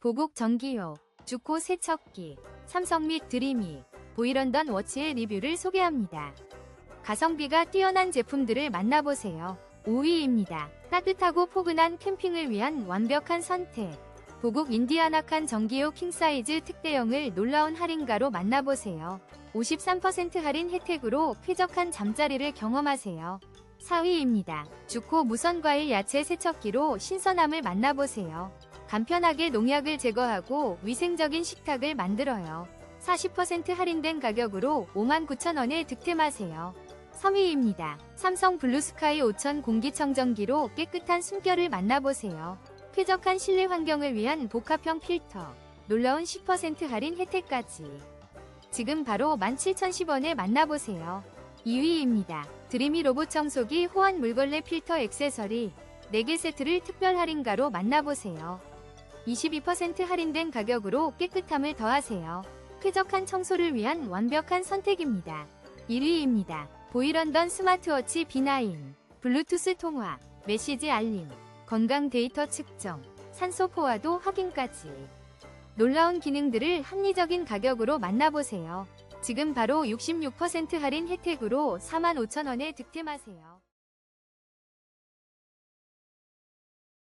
보국 전기요, 주코 세척기, 삼성 및 드림이, 보이런던 워치의 리뷰를 소개합니다. 가성비가 뛰어난 제품들을 만나보세요. 5위입니다. 따뜻하고 포근한 캠핑을 위한 완벽한 선택. 보국 인디아나칸 전기요 킹사이즈 특대형을 놀라운 할인가로 만나보세요. 53% 할인 혜택으로 쾌적한 잠자리를 경험하세요. 4위입니다. 주코 무선과일 야채 세척기로 신선함을 만나보세요. 간편하게 농약을 제거하고 위생적인 식탁을 만들어요. 40% 할인된 가격으로 59,000원에 득템하세요. 3위입니다. 삼성 블루스카이 5000 공기청정기로 깨끗한 숨결을 만나보세요. 쾌적한 실내 환경을 위한 복합형 필터, 놀라운 10% 할인 혜택까지. 지금 바로 17,010원에 만나보세요. 2위입니다. 드리미 로봇 청소기 호환 물걸레 필터 액세서리 4개 세트를 특별 할인가로 만나보세요. 22% 할인된 가격으로 깨끗함을 더하세요. 쾌적한 청소를 위한 완벽한 선택입니다. 1위입니다. 보이런던 스마트워치 B9 블루투스 통화, 메시지 알림, 건강 데이터 측정, 산소 포화도 확인까지 놀라운 기능들을 합리적인 가격으로 만나보세요. 지금 바로 66% 할인 혜택으로 45,000원에 득템하세요.